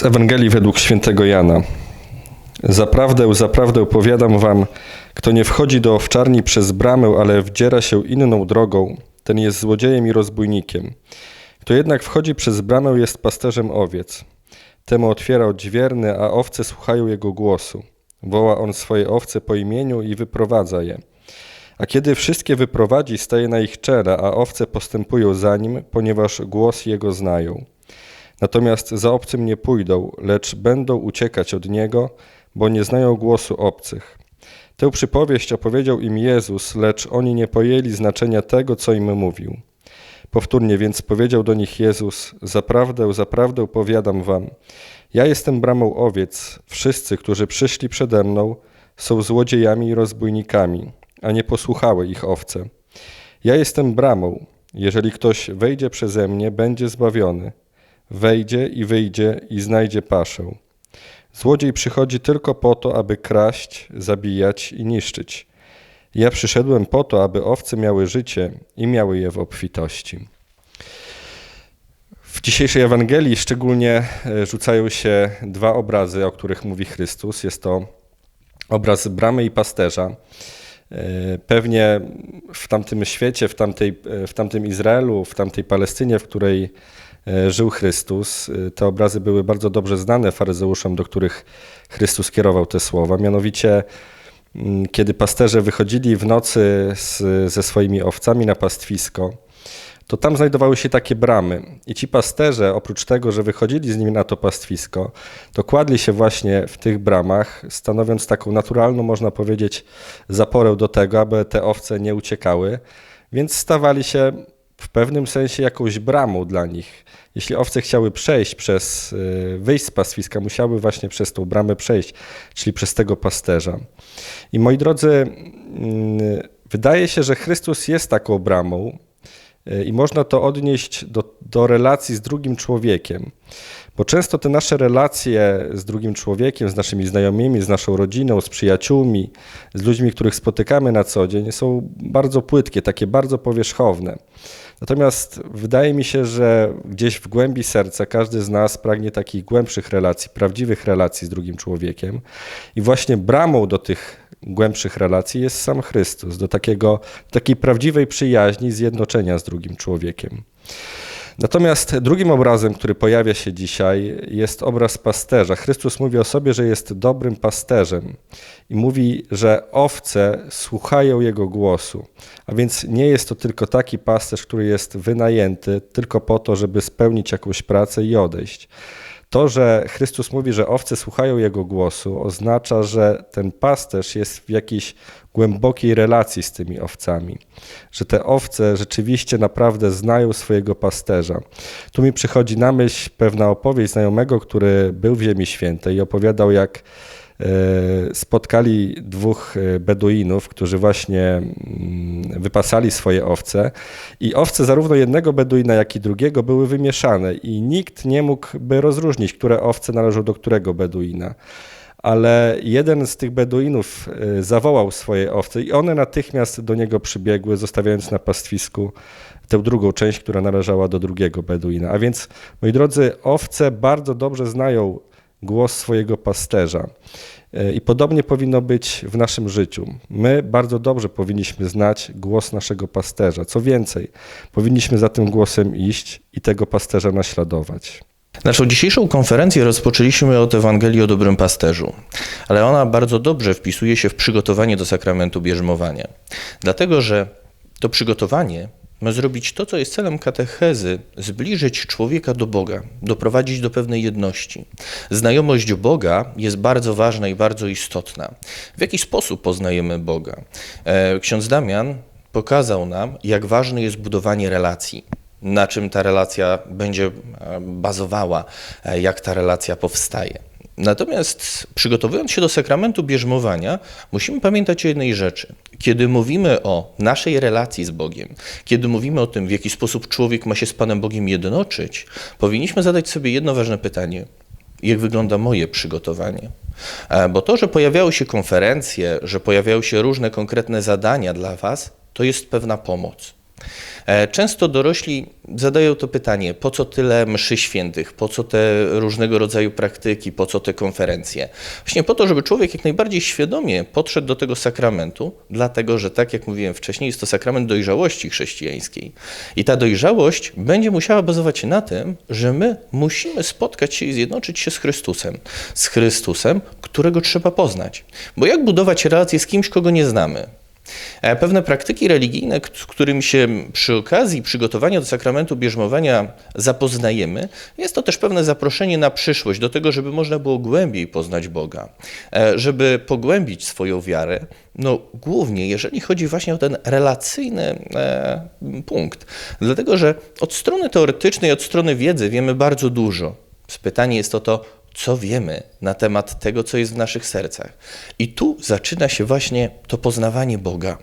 Z Ewangelii według świętego Jana. Zaprawdę, zaprawdę powiadam wam, kto nie wchodzi do owczarni przez bramę, ale wdziera się inną drogą, ten jest złodziejem i rozbójnikiem. Kto jednak wchodzi przez bramę, jest pasterzem owiec. Temu otwiera odźwierny, a owce słuchają jego głosu. Woła on swoje owce po imieniu i wyprowadza je. A kiedy wszystkie wyprowadzi, staje na ich czele, a owce postępują za nim, ponieważ głos jego znają. Natomiast za obcym nie pójdą, lecz będą uciekać od niego, bo nie znają głosu obcych. Tę przypowieść opowiedział im Jezus, lecz oni nie pojęli znaczenia tego, co im mówił. Powtórnie więc powiedział do nich Jezus: Zaprawdę, zaprawdę powiadam wam, ja jestem bramą owiec. Wszyscy, którzy przyszli przede mną, są złodziejami i rozbójnikami, a nie posłuchały ich owce. Ja jestem bramą. Jeżeli ktoś wejdzie przeze mnie, będzie zbawiony. Wejdzie i wyjdzie i znajdzie paszę. Złodziej przychodzi tylko po to, aby kraść, zabijać i niszczyć. Ja przyszedłem po to, aby owce miały życie i miały je w obfitości. W dzisiejszej Ewangelii szczególnie e, rzucają się dwa obrazy, o których mówi Chrystus. Jest to obraz bramy i pasterza. E, pewnie w tamtym świecie, w, tamtej, e, w tamtym Izraelu, w tamtej Palestynie, w której żył Chrystus, te obrazy były bardzo dobrze znane faryzeuszom, do których Chrystus kierował te słowa. Mianowicie, mm, kiedy pasterze wychodzili w nocy z, ze swoimi owcami na pastwisko, to tam znajdowały się takie bramy. I ci pasterze, oprócz tego, że wychodzili z nimi na to pastwisko, to kładli się właśnie w tych bramach, stanowiąc taką naturalną, można powiedzieć, zaporę do tego, aby te owce nie uciekały, więc stawali się pewnym sensie jakąś bramą dla nich. Jeśli owce chciały przejść przez, y, wyjść z pastwiska, musiały właśnie przez tą bramę przejść, czyli przez tego pasterza. I moi drodzy, mm, wydaje się, że Chrystus jest taką bramą, E, I można to odnieść do, do relacji z drugim człowiekiem. Bo często te nasze relacje z drugim człowiekiem, z naszymi znajomymi, z naszą rodziną, z przyjaciółmi, z ludźmi, których spotykamy na co dzień, są bardzo płytkie, takie bardzo powierzchowne. Natomiast wydaje mi się, że gdzieś w głębi serca każdy z nas pragnie takich głębszych relacji, prawdziwych relacji z drugim człowiekiem. I właśnie bramą do tych głębszych relacji jest sam Chrystus, do takiego, takiej prawdziwej przyjaźni, zjednoczenia z drugim człowiekiem. Natomiast drugim obrazem, który pojawia się dzisiaj, jest obraz pasterza. Chrystus mówi o sobie, że jest dobrym pasterzem i mówi, że owce słuchają jego głosu. A więc nie jest to tylko taki pasterz, który jest wynajęty tylko po to, żeby spełnić jakąś pracę i odejść. To, że Chrystus mówi, że owce słuchają Jego głosu, oznacza, że ten pasterz jest w jakiejś głębokiej relacji z tymi owcami, że te owce rzeczywiście naprawdę znają swojego pasterza. Tu mi przychodzi na myśl pewna opowieść znajomego, który był w Ziemi Świętej i opowiadał, jak spotkali dwóch e, Beduinów, którzy właśnie mm, wypasali swoje owce i owce zarówno jednego Beduina, jak i drugiego były wymieszane i nikt nie mógłby rozróżnić, które owce należą do którego Beduina ale jeden z tych Beduinów e, zawołał swoje owce i one natychmiast do niego przybiegły, zostawiając na pastwisku tę drugą część, która należała do drugiego Beduina. A więc, moi drodzy, owce bardzo dobrze znają głos swojego pasterza. E, I podobnie powinno być w naszym życiu. My bardzo dobrze powinniśmy znać głos naszego pasterza. Co więcej, powinniśmy za tym głosem iść i tego pasterza naśladować. Naszą dzisiejszą konferencję rozpoczęliśmy od Ewangelii o Dobrym Pasterzu, ale ona bardzo dobrze wpisuje się w przygotowanie do sakramentu bierzmowania. Dlatego, że to przygotowanie ma zrobić to, co jest celem katechezy, zbliżyć człowieka do Boga, doprowadzić do pewnej jedności. Znajomość Boga jest bardzo ważna i bardzo istotna. W jaki sposób poznajemy Boga? E, ksiądz Damian pokazał nam, jak ważne jest budowanie relacji na czym ta relacja będzie e, bazowała, e, jak ta relacja powstaje. Natomiast przygotowując się do sakramentu bierzmowania, musimy pamiętać o jednej rzeczy. Kiedy mówimy o naszej relacji z Bogiem, kiedy mówimy o tym, w jaki sposób człowiek ma się z Panem Bogiem jednoczyć, powinniśmy zadać sobie jedno ważne pytanie. Jak wygląda moje przygotowanie? Bo to, że pojawiały się konferencje, że pojawiają się różne konkretne zadania dla Was, to jest pewna pomoc. E, Często dorośli zadają to pytanie, po co tyle mszy świętych, po co te różnego rodzaju praktyki, po co te konferencje? Właśnie po to, żeby człowiek jak najbardziej świadomie podszedł do tego sakramentu, dlatego że tak jak mówiłem wcześniej, jest to sakrament dojrzałości chrześcijańskiej. I ta dojrzałość będzie musiała bazować na tym, że my musimy spotkać się i zjednoczyć się z Chrystusem. Z Chrystusem, którego trzeba poznać. Bo jak budować relacje z kimś, kogo nie znamy? E, Pewne praktyki religijne, z którymi się przy okazji przygotowania do sakramentu bierzmowania zapoznajemy, jest to też pewne zaproszenie na przyszłość, do tego, żeby można było głębiej poznać Boga, E, żeby pogłębić swoją wiarę. No, głównie jeżeli chodzi właśnie o ten relacyjny e, punkt. Dlatego, że od strony teoretycznej, od strony wiedzy wiemy bardzo dużo. Pytanie jest o to, co wiemy na temat tego, co jest w naszych sercach. I tu zaczyna się właśnie to poznawanie Boga.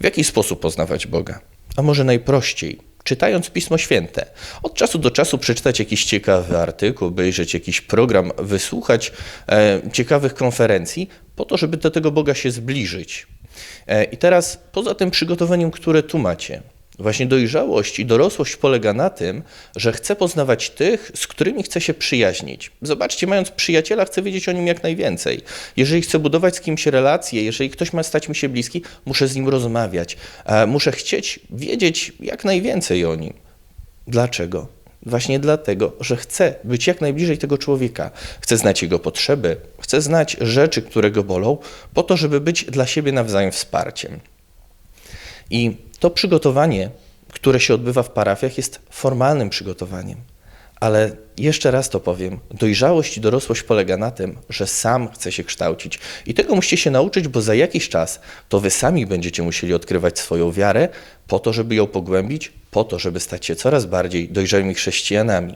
W jaki sposób poznawać Boga? A może najprościej, czytając Pismo Święte. Od czasu do czasu przeczytać jakiś ciekawy artykuł, obejrzeć jakiś program, wysłuchać e, ciekawych konferencji, po to, żeby do tego Boga się zbliżyć. E, I teraz, poza tym przygotowaniem, które tu macie, Właśnie dojrzałość i dorosłość polega na tym, że chcę poznawać tych, z którymi chcę się przyjaźnić. Zobaczcie, mając przyjaciela, chcę wiedzieć o nim jak najwięcej. Jeżeli chcę budować z kimś relacje, jeżeli ktoś ma stać mi się bliski, muszę z nim rozmawiać. E, Muszę chcieć wiedzieć jak najwięcej o nim. Dlaczego? Właśnie dlatego, że chcę być jak najbliżej tego człowieka. Chcę znać jego potrzeby, chcę znać rzeczy, które go bolą, po to, żeby być dla siebie nawzajem wsparciem. I to przygotowanie, które się odbywa w parafiach, jest formalnym przygotowaniem. Ale jeszcze raz to powiem, dojrzałość i dorosłość polega na tym, że sam chce się kształcić. I tego musicie się nauczyć, bo za jakiś czas to wy sami będziecie musieli odkrywać swoją wiarę po to, żeby ją pogłębić, po to, żeby stać się coraz bardziej dojrzałymi chrześcijanami.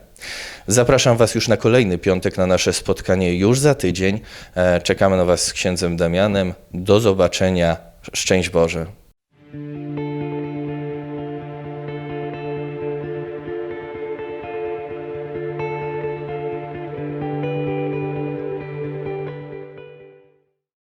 Zapraszam Was już na kolejny piątek na nasze spotkanie już za tydzień. E, Czekamy na Was z księdzem Damianem. Do zobaczenia. Szczęść Boże.